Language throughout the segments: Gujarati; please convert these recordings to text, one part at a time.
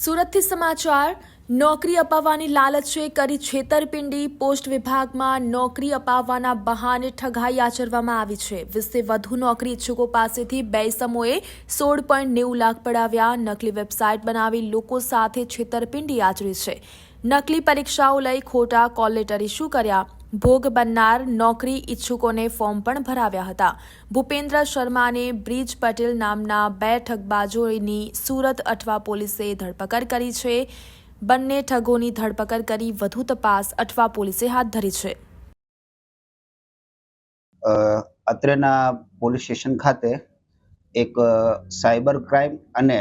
સુરતથી સમાચાર, નોકરી અપાવવાની લાલચે કરી છેતરપિંડી, પોસ્ટ વિભાગમાં નોકરી અપાવવાના બહાને ઠગાઈ આચરવામાં આવી છે. વીસથી વધુ નોકરી ઇચ્છુકો પાસેથી બે સમૂહે સોળ પોઈન્ટ નેવું લાખ પડાવ્યા. નકલી વેબસાઇટ બનાવી લોકો સાથે છેતરપિંડી આચરી છે. નકલી પરીક્ષાઓ લઈ ખોટા કોલ લેટર ઇસ્યુ કર્યા. ભોગ બનનાર નોકરી ઇચ્છુકોને ફોર્મ પણ ભરાવ્યા હતા. ભૂપેન્દ્ર શર્મા અને બ્રિજ પટેલ નામના બે ઠગબાજોની સુરત અઠવા પોલીસે ધરપકડ કરી છે. બંને ઠગોની ધરપકડ કરી વધુ તપાસ અઠવા પોલીસે હાથ ધરી છે. અત્રેના પોલીસ સ્ટેશન ખાતે એક સાયબર ક્રાઇમ અને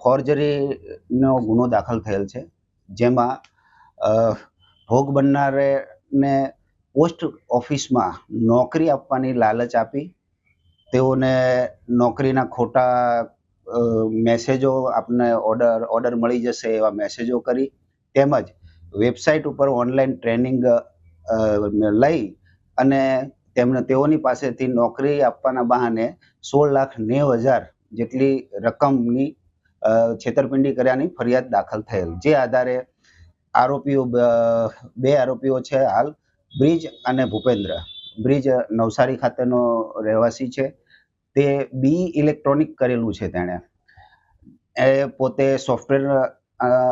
ફોર્જરીનો ગુનો દાખલ થયેલ છે. જેમાં ભોગ ભોગ બનનારને પોસ્ટ ઓફિસમાં નોકરી આપવાની લાલચ આપી. તેઓને નોકરીના ખોટા મેસેજો આપને ઓર્ડર ઓર્ડર મળી જશે એવા મેસેજો કરી. તેમજ વેબસાઇટ ઉપર ઓનલાઈન ટ્રેનિંગ લઈ અને તેમને, તેઓની પાસેથી નોકરી આપવાના બહાને સોળ લાખ નેવ હજાર જેટલી રકમની છેતરપિંડી કર્યાની ફરિયાદ દાખલ થયેલ. જે આધારે આરોપીઓ, બે આરોપીઓ છે હાલ. બ્રિજ અને ભૂપેન્દ્ર. બ્રિજ નવસારી ખાતેનો રહેવાસી છે. તે બી ઇલેક્ટ્રોનિક કરેલું છે તેણે. એ પોતે સોફ્ટવેર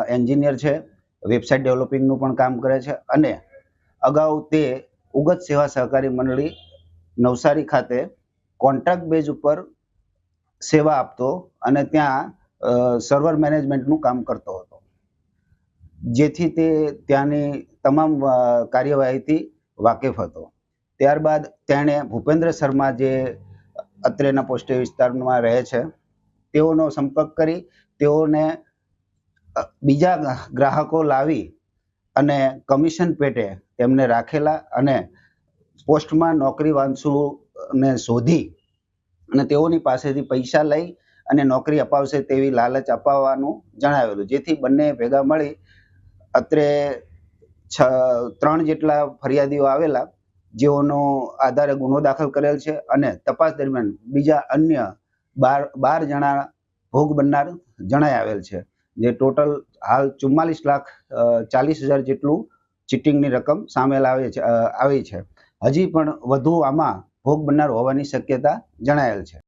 એન્જિનિયર છે. વેબસાઇટ ડેવલપિંગનું પણ કામ કરે છે અને અગાઉ તે ઉગત સેવા સહકારી મંડળી નવસારી ખાતે કોન્ટ્રાક્ટ બેઝ ઉપર સેવા આપતો અને ત્યાં સર્વર મેનેજમેન્ટનું કામ કરતો જેથી તે ત્યાંની તમામ કાર્યવાહીથી વાકેફ હતો. ત્યારબાદ તેણે ભૂપેન્દ્ર શર્મા જે અત્રેના પોસ્ટે વિસ્તારમાં રહે છે, તેઓનો સંપર્ક કરી, તેઓને બીજા ગ્રાહકો લાવી અને કમિશન પેટે તેમને રાખેલા અને પોસ્ટમાં નોકરી વાંચુને શોધી અને તેઓની પાસેથી પૈસા લઈ અને નોકરી અપાવશે તેવી લાલચ અપાવવાનું જણાવેલું, જેથી બંને ભેગા મળી અત્રે છ, ત્રણ જેટલા ફરિયાદીઓ આવેલા, જેઓનો આધારે ગુનો દાખલ કરેલ છે અને તપાસ દરમિયાન બીજા અન્ય બાર બાર જણા ભોગ બનનાર જણાઈ આવેલ છે. જે ટોટલ હાલ ચુમ્માલીસ લાખ ચાલીસ હજાર જેટલું ચીટિંગની રકમ સામેલ આવે છે આવી છે. હજી પણ વધુ આમાં ભોગ બનનાર હોવાની શક્યતા જણાયેલ છે.